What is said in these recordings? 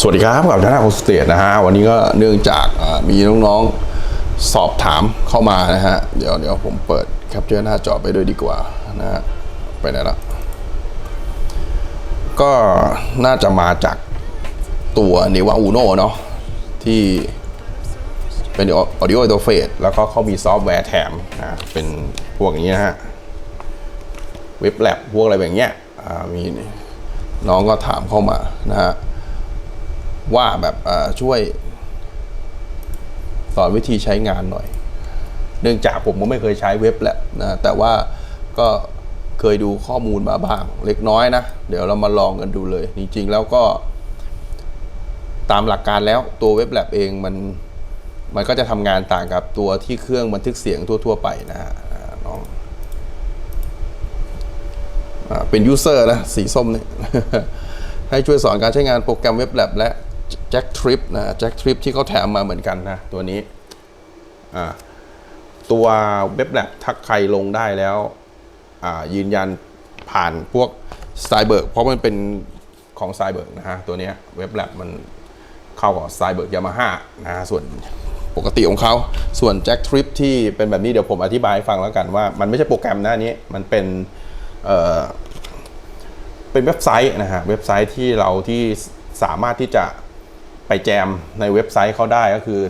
สวัสดีครับกับชาแนลโฮสเตสนะฮะวันนี้ก็เนื่องจากมีน้องๆสอบถามเข้ามานะฮะเดี๋ยวเดี๋ยวผมเปิดแคปเจอร์หน้าจอไปด้วยดีกว่านะฮะไปไหนละก็น่าจะมาจากตัว n e v a Uno เนาะที่เป็น audio interface แล้วก็เขามีซอฟต์แวร์แถมนะเป็นพวกอย่างนี้นะฮะเว็บแลบพวกอะไรแบบเนี้ยมีน้องก็ถามเข้ามานะฮะ ว่าแบบช่วย สอนวิธีใช้งานหน่อย เนื่องจากผมก็ไม่เคยใช้เว็บแหละนะแต่ว่าก็เคยดูข้อมูลมาบ้าง เล็กน้อยนะ เดี๋ยวเรามาลองกันดูเลย จริง ๆ แล้วก็ ตามหลักการแล้วตัวเว็บแลบเองมันมันก็จะทำงานต่างกับตัวที่เครื่องบันทึกเสียงทั่ว ๆ ไปนะฮะน้องอเป็นยูเซอร์นะ สีส้มเนี่ยให้ช่วยสอนการใช้งานโปรแกรมเว็บแลบและ Jack Trip นะ Jack Trip ที่เขาแถมมาเหมือนกันนะตัวนี้อ่าตัวเว็บแลบถ้าใครลงได้แล้วอ่ายืนยันผ่านพวก s t y b e r g เพราะมันเป็นของ s t y b e r g นะฮะตัวนี้เว็บแลบมันเข้ากับ s t y b e r g Yamaha นะฮะส่วนปกติของเขา ส่วน Jack Trip ที่เป็นแบบนี้เดี๋ยวผมอธิบายให้ฟังแล้วกันว่า มันไม่ใช่โปรแกรมหน้านี้ มันเป็นเอ่อเป็นเว็บไซต์นะฮะ เว็บไซต์ที่เราที่สามารถที่จะ ไปแจมในเว็บไซต์เขาได้ก็คือ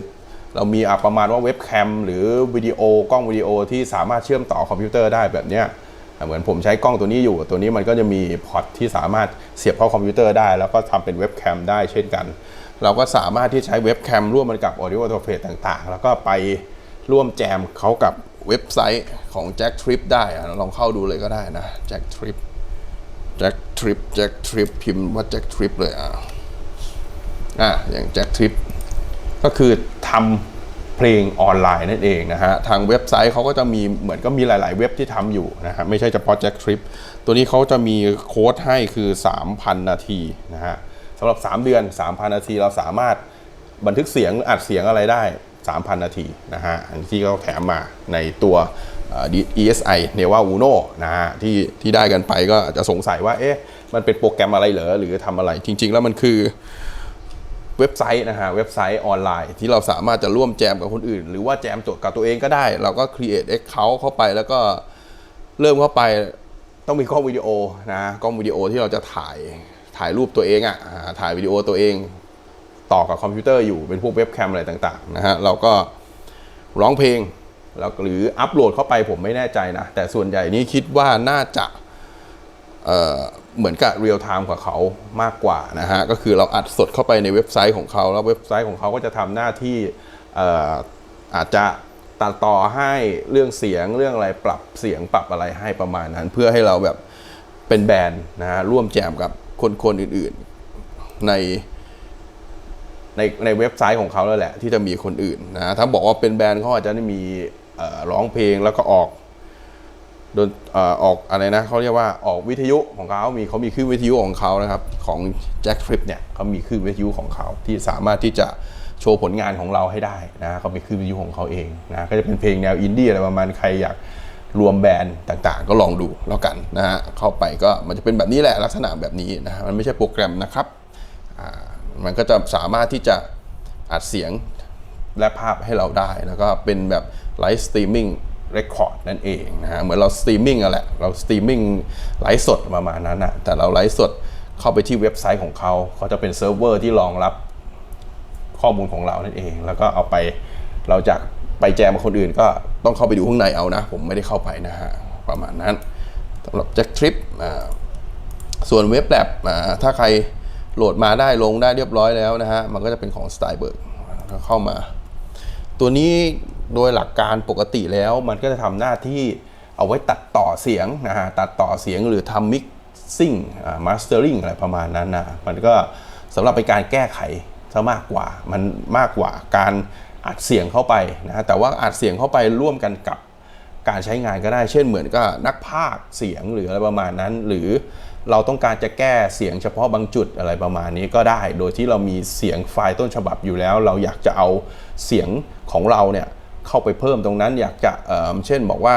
เรามีอประมาณว่าเว็บแคมหรือวิดีโอกล้องวิดีโอที่สามารถเชื่อมต่อคอมพิวเตอร์ได้แบบเนี้ยเหมือนผมใช้กล้องตัวนี้อยู่ ตัวนี้มันก็จะมีพอร์ตที่สามารถเสียบเข้าคอมพิวเตอร์ได้ แล้วก็ทำเป็นเว็บแคมได้เช่นกัน เราก็สามารถที่ใช้เว็บแคมร่วมมันกับ Audio Interface ต่างๆ แล้วก็ไปร่วมแจมเขากับเว็บไซต์ของ Jack Trip ได้ลองเข้าดูเลยก็ได้นะ Jack Trip แจ็คทริปแจ็คทริปพิมพ์ว่าแจ็คทริปเลยอะ อะอย่างแจ็คทริปก็คือทำเพลงออนไลน์นั่นเองนะฮะ ทางเว็บไซต์เขาก็จะมีเหมือนก็มีหลาย ๆ เว็บที่ทำอยู่นะฮะ ไม่ใช่เฉพาะแจ็คทริปตัวนี้เขาจะมีโค้ดให้คือ 3,000 นาทีนะฮะสำหรับ 3 เดือน 3,000 นาทีเราสามารถบันทึกเสียงอัดเสียงอะไรได้ 3,000 นาทีนะฮะ อันที่เขาแถมมาในตัว ESI n e v a Uno นะฮะที่ที่ได้กันไปก็อาจจะสงสัยว่าเอ๊ะมันเป็นโปรแกรมอะไรเหรอหรือทำอะไรจริง ๆ แล้วมันคือ เว็บไซต์นะฮะเว็บไซต์ออนไลน์ ที่เราสามารถจะร่วมแจมกับคนอื่น หรือว่าแจมตัวกับตัวเองก็ได้ เราก็ create account เข้าไปแล้วก็เริ่มเข้าไปต้องมีกล้องวิดีโอนะกล้องวิดีโอที่เราจะถ่ายถ่ายรูปตัวเองอะ่ะถ่ายวิดีโอตัวเองต่อกับคอมพิวเตอร์อยู่เป็นพวกเว็บแคมอะไรต่างๆนะฮะเราก็ร้องเพลงแล้วหรืออัปโหลดเข้าไปผมไม่แน่ใจนะ แต่ส่วนใหญ่นี่คิดว่าน่าจะ เหมือนกับเรียลไทม์กับเขามากกว่านะฮะก็คือเราอัดสดเข้าไปในเว็บไซต์ของเขา แล้วเว็บไซต์ของเขาก็จะทำหน้าที่ออาจจะตัดต่อให้เรื่องเสียงเรื่องอะไรปรับเสียงปรับอะไรให้ประมาณนั้น เพื่อให้เราแบบเป็นแบรนด์นะฮะร่วมแจมกับคนคนๆอื่นๆในในในเว็บไซต์ของเขาแล้วแหละ ที่จะมีคนอื่นนะถ้าบอกว่าเป็นแบรนด์เขาอาจจะได้มีร้องเพลงแล้วก็ออก ดนออกอะไรนะเขาเรียกว่าออกวิทยุของเขามีเขามีคลื่นวิทยุของเขานะครับของ Jack Trip เนี่ยเขามีคลื่นวิทยุของเขาที่สามารถที่จะโชว์ผลงานของเราให้ได้นะเขามีคลื่นวิทยุของเขาเองนะก็จะเป็นเพลงแนวอินดี้อะไรประมาณใครอยากรวมแบรนด์ต่างๆ ก็ลองดูแล้วกันนะฮะเข้าไปก็มันจะเป็นแบบนี้แหละลักษณะแบบนี้นะฮะมันไม่ใช่โปรแกรมนะครับมันก็จะสามารถที่จะอัดเสียงและภาพให้เราได้แล้วก็เป็นแบบไลฟ์สตรีมมิ่ง เรคคอร์ดนั่นเองนะฮะเหมือนเราสตรีมมิ่งอะแหละเราสตรีมมิ่งไลฟ์สดประมาณนั้นนะแต่เราไลฟ์สดเข้าไปที่เว็บไซต์ของเขาเขาจะเป็นเซิร์ฟเวอร์ที่รองรับข้อมูลของเรานั่นเอง แล้วก็เอาไปเราจะไปแจมกับคนอื่นก็ต้องเข้าไปดูข้างในเอานะ ผมไม่ได้เข้าไปนะฮะ ประมาณนั้นสำหรับแจ็คทริปส่วนเว็บแลบอ่าถ้าใครโหลดมาได้ลงได้เรียบร้อยแล้วนะฮะ มันก็จะเป็นของ s t y b e r g เข้ามา ตัวนี้โดยหลักการปกติแล้วมันก็จะทำหน้าที่เอาไว้ตัดต่อเสียงนะฮะตัดต่อเสียงหรือทำมิกซิ่งมาสเตอริงอะไรประมาณนั้นนะมันก็สำหรับเป็นการแก้ไขซะมากกว่ามันมากกว่าการอัดเสียงเข้าไปนะฮะแต่ว่าอัดเสียงเข้าไปร่วมกันกับการใช้งานก็ได้ เช่นเหมือนกับนักพากเสียงหรืออะไรประมาณนั้น หรือ เราต้องการจะแก้เสียงเฉพาะบางจุดอะไรประมาณนี้ก็ได้ โดยที่เรามีเสียงไฟล์ต้นฉบับอยู่แล้ว เราอยากจะเอาเสียงของเราเนี่ยเข้าไปเพิ่มตรงนั้นอยากจะเอ่อเช่นบอกว่า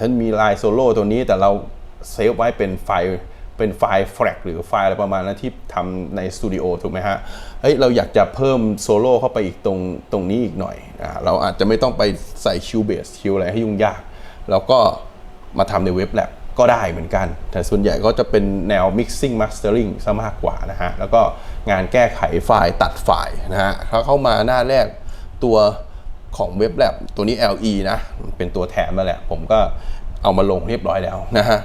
ท่านมีลน์โซโล่ตัวนี้แต่เราเซฟไว้เป็นไฟล์เป็นไฟล์แฟลกหรือไฟล์อะไรประมาณนั้นที่ทำในสตูดิโอถูกไหมฮะ เฮ้ยเราอยากจะเพิ่มโซโล่เข้าไปอีกตรงตรงนี้อีกหน่อยอ่าเราอาจจะไม่ต้องไปใส่คิวเบสคิวอะไรให้ยุ่งยาก แล้วก็มาทำในเว็บแลบ ก็ได้เหมือนกัน แต่ส่วนใหญ่ก็จะเป็นแนว mixing mastering ซะมากกว่านะฮะ แล้วก็งานแก้ไขไฟล์ตัดไฟล์นะฮะ ถ้าเข้ามาหน้าแรกตัวของเว็บแลบตัวนี้ LE นะเป็นตัวแถมมาแหละผมก็เอามาลงเรียบร้อยแล้วนะฮะ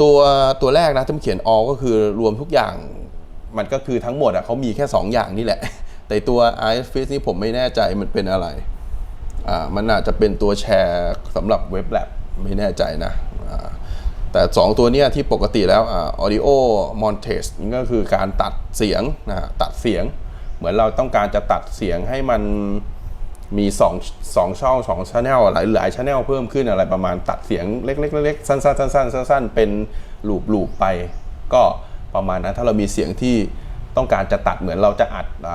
ตัวตัวแรกนะที่มันเขียน all ก็คือรวมทุกอย่างมันก็คือทั้งหมดอะเขามีแค่ 2 อย่างนี่แหละ แต่ตัว IFS นี่ผมไม่แน่ใจมันเป็นอะไรอ่ามันอาจจะเป็นตัวแชร์สำหรับเว็บแลบไม่แน่ใจนะอ่า แต่ 2 ตัวนี้ที่ปกติแล้วอ่า audio montage นี่ก็คือการตัดเสียงนะฮะตัดเสียง เหมือนเราต้องการจะตัดเสียงให้มันมี2 2ช่อง2 channel หลายหลาย channel เพิ่มขึ้นอะไรประมาณตัดเสียงเล็กๆเล็กๆสั้นๆสั้นๆสั้นๆเป็นลูปลูปไป ก็ประมาณนั้นถ้าเรามีเสียงที่ต้องการจะตัดเหมือนเราจะอัดอ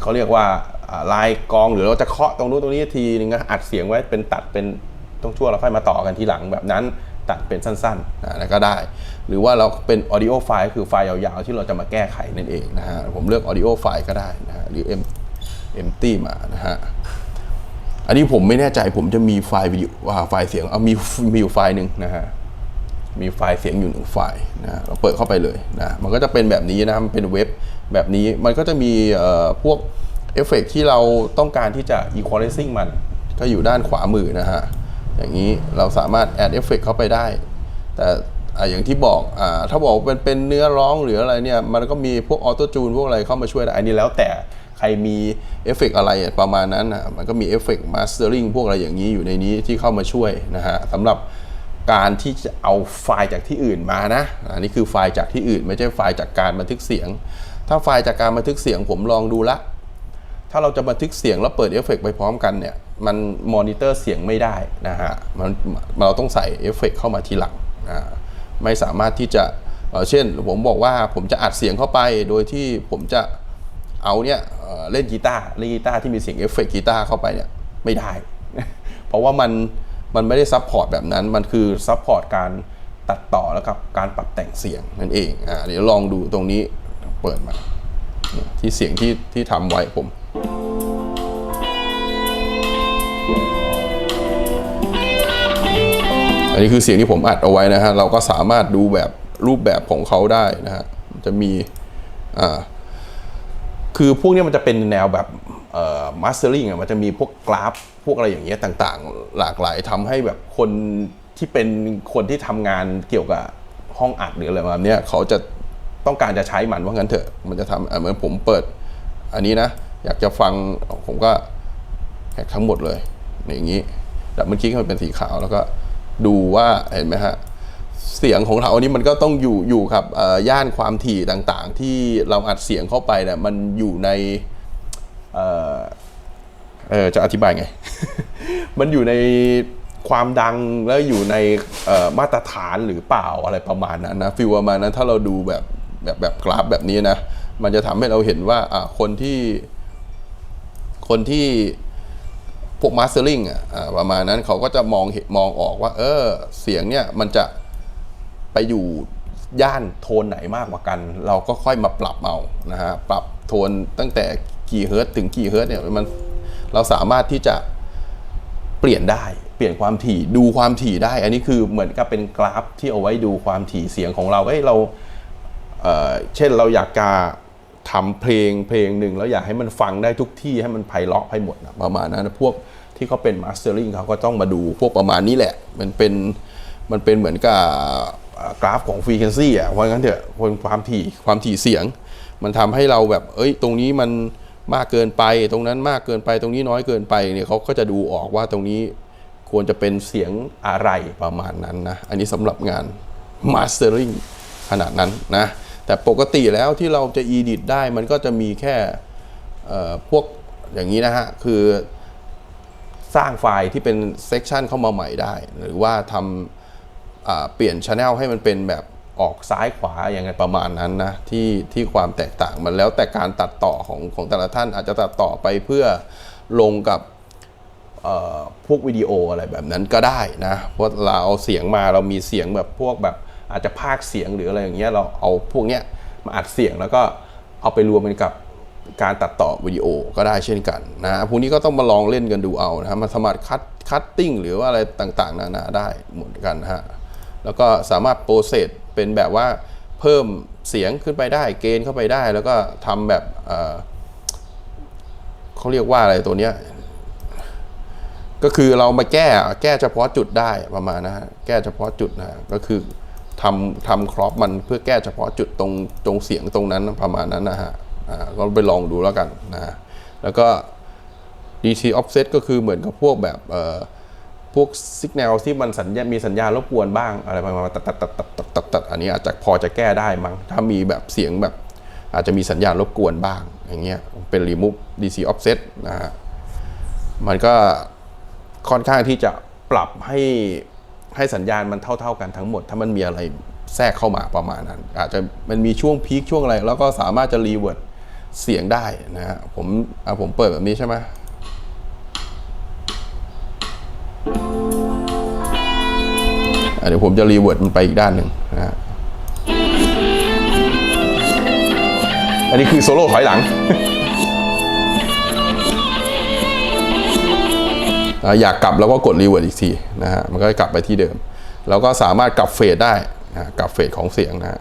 เขาเรียกว่าอ่าลายกองหรือเราจะเคาะตรงนู้นตรงนี้ทีนึงนะอัดเสียงไว้เป็นตัดเป็นต้องชั่วเราค่อยมาต่อกันทีหลังแบบนั้น ตัดเป็นสั้นๆนะก็ได้ หรือว่าเราเป็น audio file คือไฟล์ยาวๆ ที่เราจะมาแก้ไขนั่นเองนะฮะผมเลือก audio file ก็ได้นะฮะหรือ M empty มานะฮะอันนี้ผมไม่แน่ใจผมจะมีไฟล์วิดีโอว่าไฟล์เสียงเอามีมีอยู่ไฟล์หนึ่งนะฮะมีไฟล์เสียงอยู่หนึ่งไฟล์นะเราเปิดเข้าไปเลยนะมันก็จะเป็นแบบนี้นะมันเป็นเว็บแบบนี้มันก็จะมีเอ่อพวกเอฟเฟกต์ที่เราต้องการที่จะ equalizing มันก็อยู่ด้านขวามือนะฮะ อย่างนี้เราสามารถ add เอฟเฟกต์เข้าไปได้ แต่อย่างที่บอกอถ้าบอกเป็นเป็นเนื้อร้องหรืออะไรเนี่ยมันก็มีพวกออโต้จูนพวกอะไรเข้ามาช่วยได้อันนี้แล้วแต่ใครมีเอฟเฟกต์อะไรประมาณนั้นนะมันก็มีเอฟเฟกต์มาสเตอริงพวกอะไรอย่างนี้อยู่ในนี้ที่เข้ามาช่วยนะฮะสำหรับการที่จะเอาไฟล์จากที่อื่นมานะอันนี้คือไฟล์จากที่อื่น ไม่ใช่ไฟล์จากการบันทึกเสียง ถ้าไฟล์จากการบันทึกเสียงผมลองดูละ ถ้าเราจะบันทึกเสียงแล้วเปิดเอฟเฟกต์ไปพร้อมกันเนี่ย มันมอนิเตอร์เสียงไม่ได้นะฮะมันเราต้องใส่เอฟเฟกต์เข้ามาทีหลังไม่สามารถที่จะเเช่นผมบอกว่าผมจะอัดเสียงเข้าไปโดยที่ผมจะเอาเนี่ยเเล่นกีตาร์เล่นกีตาร์ที่มีเสียงเอฟเฟกต์กีตาร์เข้าไปเนี่ยไม่ได้ เพราะว่ามันมันไม่ได้ซับพอร์ตแบบนั้น มันคือซับพอร์ตการตัดต่อแล้วกับการปรับแต่งเสียงนั่นเองอ่าเดี๋ยวลองดูตรงนี้เปิดมาที่เสียงที่ที่ทำไว้ผม อันนี้คือเสียงที่ผมอัดเอาไว้นะฮะ เราก็สามารถดูแบบรูปแบบของเขาได้นะฮะ จะมี อ่า คือพวกนี้มันจะเป็นแนวแบบเอ่อมาสเตอริงอะมันจะมีพวกกราฟ พวกอะไรอย่างเงี้ยต่างๆ หลากหลายทำให้แบบคนที่เป็นคนที่ทำงานเกี่ยวกับห้องอัดหรืออะไรแบบเนี้ยเขาจะต้องการจะใช้มันว่างั้นเถอะ มันจะทำเหมือนผมเปิด อันนี้นะ อยากจะฟังผมก็แฮกทั้งหมดเลยอย่างนี้ดับมันคลิกให้มันเป็นสีขาวแล้วก็ดูว่าเห็นไหมฮะเสียงของเราอันนี้มันก็ต้องอยู่อยู่กับย่านความถี่ต่างๆ ที่เราอัดเสียงเข้าไปเนี่ยมันอยู่ในเออจะอธิบายไง มันอยู่ในความดังแล้วอยู่ในมาตรฐานหรือเปล่าอะไรประมาณนั้นนะฟิลประมาณนั้นถ้าเราดูแบบแบบแบบกราฟแบบนี้นะ มันจะทำให้เราเห็นว่าคนที่ คนที่พวกมาสเตอร์ลิงอะประมาณนั้นเขาก็จะมองเห็นมองออกว่า เออ เสียงเนี่ยมันจะไปอยู่ย่านโทนไหนมากกว่ากัน เราก็ค่อยมาปรับเอานะฮะปรับโทนตั้งแต่กี่เฮิร์ตถึงกี่เฮิร์ตเนี่ยมันเราสามารถที่จะเปลี่ยนได้ เปลี่ยนความถี่ดูความถี่ได้ อันนี้คือเหมือนกับเป็นกราฟที่เอาไว้ดูความถี่เสียงของเราเอ้ยเราเเช่นเราอยากจะ ทำเพลงเพลงหนึ่งแล้วอยากให้มันฟังได้ทุกที่ให้มันไพเราะให้หมดนะประมาณนั้นพวกที่เขาเป็นมาสเตอริงเขาก็ต้องมาดูพวกประมาณนี้แหละ มันเป็นมันเป็นเหมือนกับกราฟของฟรีเควนซีอะเพราะงั้นเถอะคนความถี่ความถี่เสียง มันทำให้เราแบบ เอ้ย ตรงนี้มันมากเกินไป ตรงนั้นมากเกินไป ตรงนี้น้อยเกินไปเนี่ยเขาก็จะดูออกว่าตรงนี้ควรจะเป็นเสียงอะไรประมาณนั้นนะ อันนี้สำหรับงาน mastering ขนาดนั้นนะ แต่ปกติแล้วที่เราจะ edit ได้มันก็จะมีแค่พวกอย่างนี้นะฮะ คือสร้างไฟล์ที่เป็นเซกชันเข้ามาใหม่ได้ หรือว่าทำเปลี่ยนช anel ให้มันเป็นแบบออกซ้ายขวาอย่างไรประมาณนั้นนะที่ที่ความแตกต่างมันแล้วแต่การตัดต่อของของแต่ละท่านอาจจะตัดต่อไปเพื่อลงกับพวกวิดีโออะไรแบบนั้นก็ได้นะเพราะเราเอาเสียงมาเรามีเสียงแบบพวกแบบ อาจจะพากย์เสียงหรืออะไรอย่างเงี้ยเราเอาพวกเนี้ยมาอัดเสียงแล้วก็เอาไปรวมกันกับการตัดต่อวิดีโอก็ได้เช่นกันนะพวกนี้ก็ต้องมาลองเล่นกันดูเอานะมันสามารถคัดคัตติ้งหรือว่าอะไรต่างๆ นานาได้เหมือนกันฮะแล้วก็สามารถโปรเซสเป็นแบบว่าเพิ่มเสียงขึ้นไปได้เกณฑ์เข้าไปได้ แล้วก็ทำแบบเเขาเรียกว่าอะไรตัวเนี้ยก็คือเรามาแก้แก้เฉพาะจุดได้ประมาณนะฮะแก้เฉพาะจุดนะก็คือ ทำทำครอปมันเพื่อแก้เฉพาะจุดตรงตรงเสียงตรงนั้นประมาณนั้นนะฮะอ่าก็ไปลองดูแล้วกันนะแล้วก็ DC offset ก็คือเหมือนกับพวกแบบเอ่อพวกสัญญาณที่มันสัญญามีสัญญาณรบกวนบ้างอะไรประมาณตัดตัดตัดตัดตัดตัดตัดอันนี้อาจจะพอจะแก้ได้มั้งถ้ามีแบบเสียงแบบ อาจจะมีสัญญาณรบกวนบ้าง อย่างเงี้ยเป็น remove DC offset นะฮะมันก็ค่อนข้างที่จะปรับให้ ให้สัญญาณมันเท่า ๆกันทั้งหมด ถ้ามันมีอะไรแทรกเข้ามาประมาณนั้น อาจจะมันมีช่วงพีคช่วงอะไร แล้วก็สามารถจะรีเวิร์ดเสียงได้นะฮะผมเอะผมเปิดแบบนี้ใช่ไหมเดี๋ยวผมจะรีเวิร์ดมันไปอีกด้านหนึ่งนะฮะอันนี้คือโซโล่ถอยหลัง อยากกลับแล้วก็กดรีเวิร์ดอีกทีนะฮะมันก็จะกลับไปที่เดิม แล้วก็สามารถกลับเฟสได้นะกลับเฟสของเสียงนะฮะ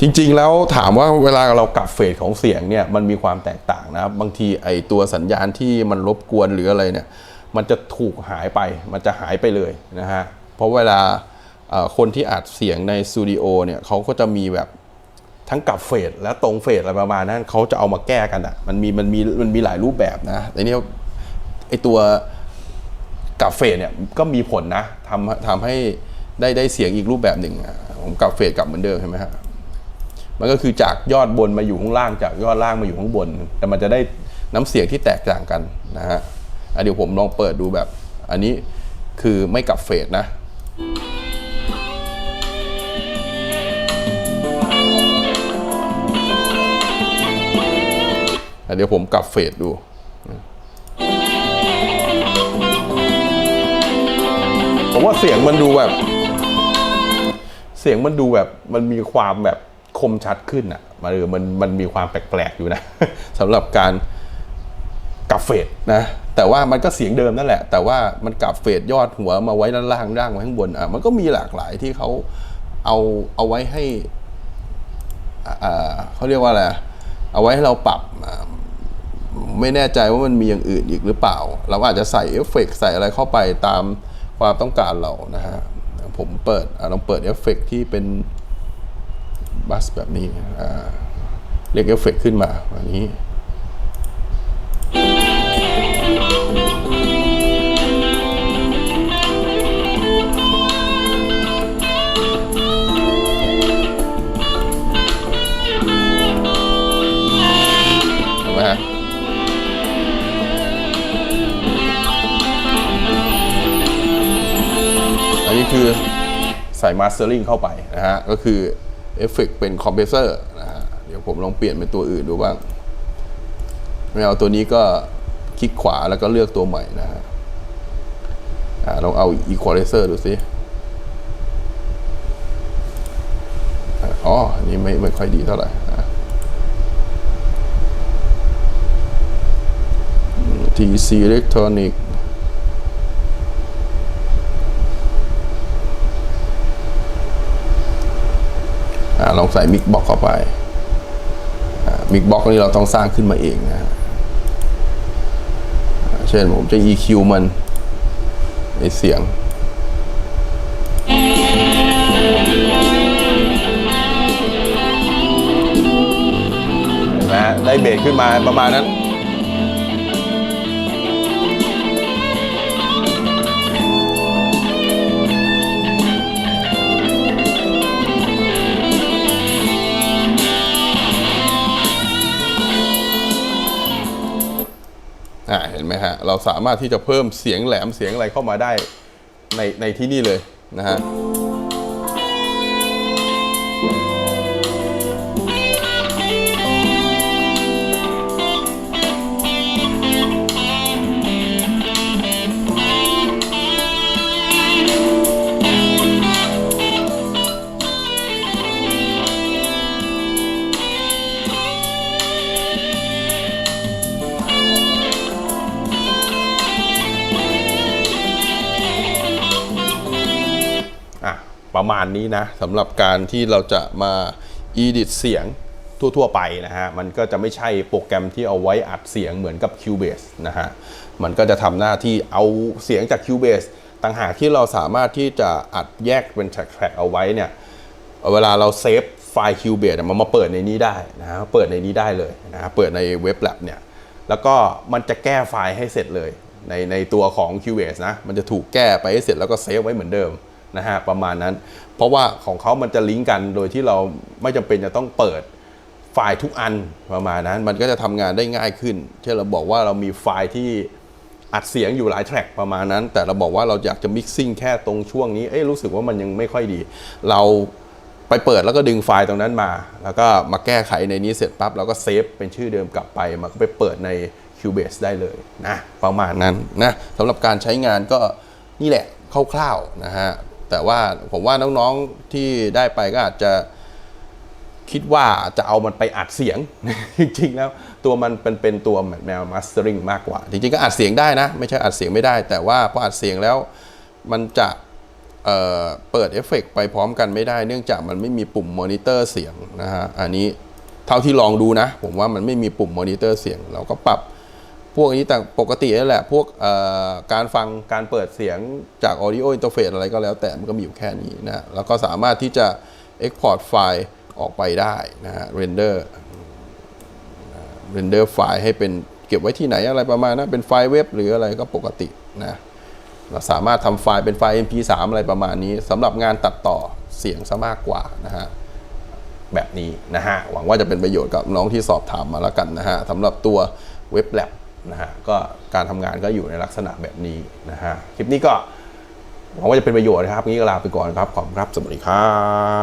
จริงๆ แล้วถามว่าเวลาเรากลับเฟสของเสียงเนี่ยมันมีความแตกต่างนะครับ บางทีไอตัวสัญญาณที่มันรบกวนหรืออะไรเนี่ย มันจะถูกหายไปมันจะหายไปเลยนะฮะเพราะเวลา คนที่อัดเสียงในสตูดิโอเนี่ยเขาก็จะมีแบบทั้งกลับเฟสและตรงเฟสอะไรประมาณนั้นเขาจะเอามาแก้กันอะมันมีมันมีมันมีหลายรูปแบบนะแต่เนี่ยไอตัวกลับเฟสเนี่ยก็มีผลนะทำทำให้ได้ได้เสียงอีกรูปแบบหนึ่งอะผมกลับเฟสกลับเหมือนเดิมใช่ไหมฮะมันก็คือจากยอดบนมาอยู่ข้างล่างจากยอดล่างมาอยู่ข้างบน แต่มันจะได้น้ำเสียงที่แตกต่างกันนะฮะเดี๋ยวผมลองเปิดดูแบบ อันนี้คือไม่กลับเฟสนะ เดี๋ยวผมกลับเฟสดูผมว่าเสียงมันดูแบบ เสียงมันดูแบบมันมีความแบบคมชัดขึ้นอะมันเออมันมันมีความแปลกๆอยู่นะสำหรับการกลับเฟดนะแต่ว่ามันก็เสียงเดิมนั่นแหละ แต่ว่ามันกลับเฟดยอดหัวมาไว้ด้านล่างร่างไว้ข้างบนอะมันก็มีหลากหลายที่เขาเอาเอาไว้ให้อ่าเขาเรียกว่าอะไรเอาไว้ให้เราปรับ ไม่แน่ใจว่ามันมีอย่างอื่นอีกหรือเปล่า เราอาจจะใส่เอฟเฟกต์ใส่อะไรเข้าไปตามความต้องการเรานะฮะผมเปิดอลองเปิดเอฟเฟกต์ที่เป็นบัสแบบนี้เรียกเอฟเฟกต์ขึ้นมาแบบนี้ คือใส่มาสเตอร์ลิงเข้าไปนะฮะ ก็คือเอฟเฟกเป็นคอมเพรสเซอร์นะฮะ เดี๋ยวผมลองเปลี่ยนเป็นตัวอื่นดูบ้างไม่เอาตัวนี้ก็คลิกขวาแล้วก็เลือกตัวใหม่นะฮะอ่าลองเอา Equalizer ดูสิอ๋ออันนี้ไม่ไม่ค่อยดีเท่าไหร่อะ TC Electronic อ่า ลองใส่มิกบ็อกเข้าไปมิกบ็อกนี่เราต้องสร้างขึ้นมาเองนะเช่นผมจะ EQ มันในเสียงนไหมฮะได้เบสขึ้นมาประมาณนั้น เห็นไหมฮะ เราสามารถที่จะเพิ่มเสียงแหลมเสียงอะไรเข้ามาได้ในในที่นี่เลยนะฮะ ประมาณนี้นะสำหรับการที่เราจะมา edit เสียงทั่วๆไปนะฮะ มันก็จะไม่ใช่โปรแกรมที่เอาไว้อัดเสียงเหมือนกับ Cubase นะฮะ มันก็จะทำหน้าที่เอาเสียงจาก Cubase ต่างหากที่เราสามารถที่จะอัดแยกเป็นแทร็กเอาไว้เนี่ย เวลาเราเซฟไฟล์ Cubase เนี่ยมันมาเปิดในนี้ได้นะฮะ เปิดในนี้ได้เลยนะฮะ เปิดในเว็บแลบเนี่ย แล้วก็มันจะแก้ไฟล์ให้เสร็จเลย ในในตัวของ Cubase นะ มันจะถูกแก้ไปให้เสร็จแล้วก็เซฟไว้เหมือนเดิม นะฮะประมาณนั้น เพราะว่าของเขามันจะลิงก์กันโดยที่เราไม่จำเป็นจะต้องเปิดไฟล์ทุกอันประมาณนั้น มันก็จะทำงานได้ง่ายขึ้นเช่นเราบอกว่าเรามีไฟล์ที่อัดเสียงอยู่หลายแทร็กประมาณนั้น แต่เราบอกว่าเราอยากจะมิกซิ่งแค่ตรงช่วงนี้เอ้ยรู้สึกว่ามันยังไม่ค่อยดี เราไปเปิดแล้วก็ดึงไฟล์ตรงนั้นมา แล้วก็มาแก้ไขในนี้เสร็จปั๊บเราก็เซฟเป็นชื่อเดิมกลับไปมันก็ไปเปิดใน Cubase ได้เลยนะประมาณนั้นนะสำหรับการใช้งานก็นี่แหละคร่าวๆนะฮะ แต่ว่าผมว่าน้องๆที่ได้ไปก็อาจจะคิดว่าจะเอามันไปอัดเสียง จริงๆแล้วตัวมันเป็นเป็นตัวเหมือนแนวมาสเตอริงมากกว่า จริงๆก็อัดเสียงได้นะ ไม่ใช่อัดเสียงไม่ได้ แต่ว่าพออัดเสียงแล้วมันจะเเปิดเอฟเฟกต์ไปพร้อมกันไม่ได้ เนื่องจากมันไม่มีปุ่มมอนิเตอร์เสียงนะฮะอันนี้เท่าที่ลองดูนะ ผมว่ามันไม่มีปุ่มมอนิเตอร์เสียง เราก็ปรับ พวกนี้แต่ปกตินั่นแหละ พวกการฟังการเปิดเสียงจาก Audio Interface อะไรก็แล้วแต่มันก็มีอยู่แค่นี้นะแล้วก็สามารถที่จะ Export ไฟล์ออกไปได้นะฮะ Render Render ไฟล์ให้เป็นเก็บไว้ที่ไหนอะไรประมาณนั้นเป็นไฟล์เว็บหรืออะไรก็ปกตินะเราสามารถทำไฟล์เป็นไฟล์ MP3 อะไรประมาณนี้สำหรับงานตัดต่อเสียงซะมากกว่านะฮะแบบนี้นะฮะหวังว่าจะเป็นประโยชน์กับน้องที่สอบถามมาแล้วกันนะฮะสำหรับตัวเว็บแลบ นะฮะก็การทำงานก็อยู่ในลักษณะแบบนี้นะฮะคลิปนี้ก็หวังว่าจะเป็นประโยชน์นะครับงี้ก็ลาไปก่อนครับขอบคุณครับสวัสดีครับ